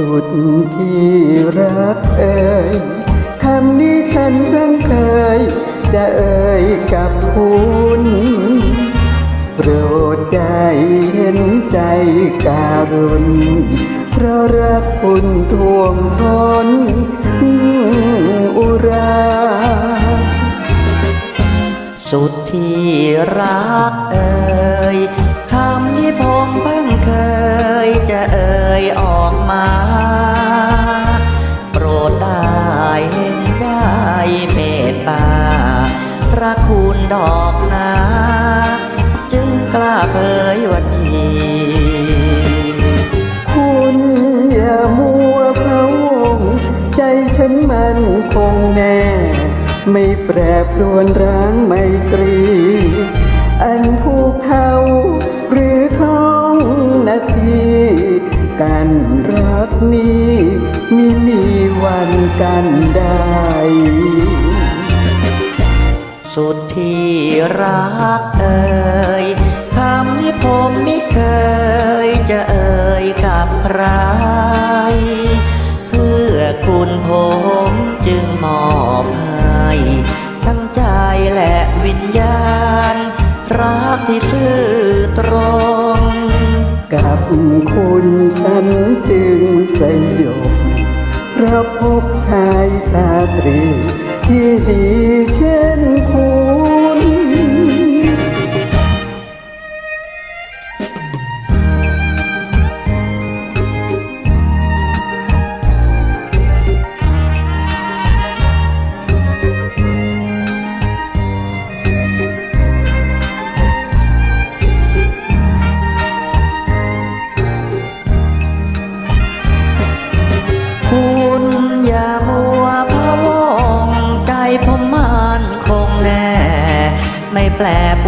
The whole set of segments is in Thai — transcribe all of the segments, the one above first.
สุดที่รักเอ่ยคำนี้ฉันเพิ่งเคย จะเอ่ยกับคุณโปรดได้เห็นใจการุณเพราะรักคุณท่วมท้นอุราสุดที่รักเอ่ โปรดได้เห็นใจเมตตา พระคุณดอกนา จึงกล้าเผยว่าจีคุณอย่ามัวพะวงใจฉันมันคงแน่ ไม่แปรปรวนร้างไมตรี อันภูเขาหรือ การรักนี้มิมีวันกันได้ สุดที่รักเอ่ยคำที่ผมไม่เคยจะเอ่ยกับใคร เพื่อคุณผมจึงมอบให้ทั้งใจและวิญญาณ รักที่ซื่อตรง คุณฉันจึงสยบเพราะพบชายชาตรีที่ดีเช่นคุณคุณ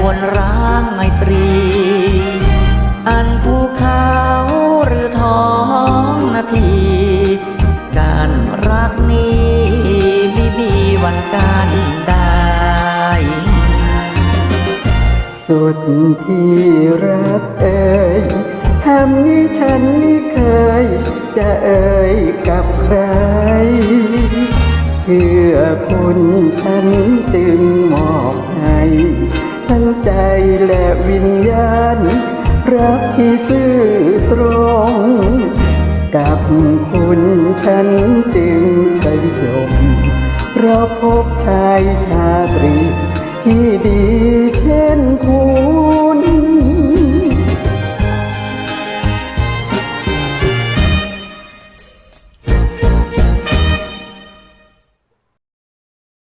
วนร้างไมตรี อันภูเขาหรือท้องนาที การรักนี้ไม่มีวันกันได้ สุดที่รักเอ่ยคำนี้ฉันไม่เคย จะเอ่ยกับใคร เพื่อคุณฉันจึง ทั้งใจและวิญญาณ รักที่ซื่อตรง กับคุณฉันจึงสยบเพราะพบชายชาตรีที่ดี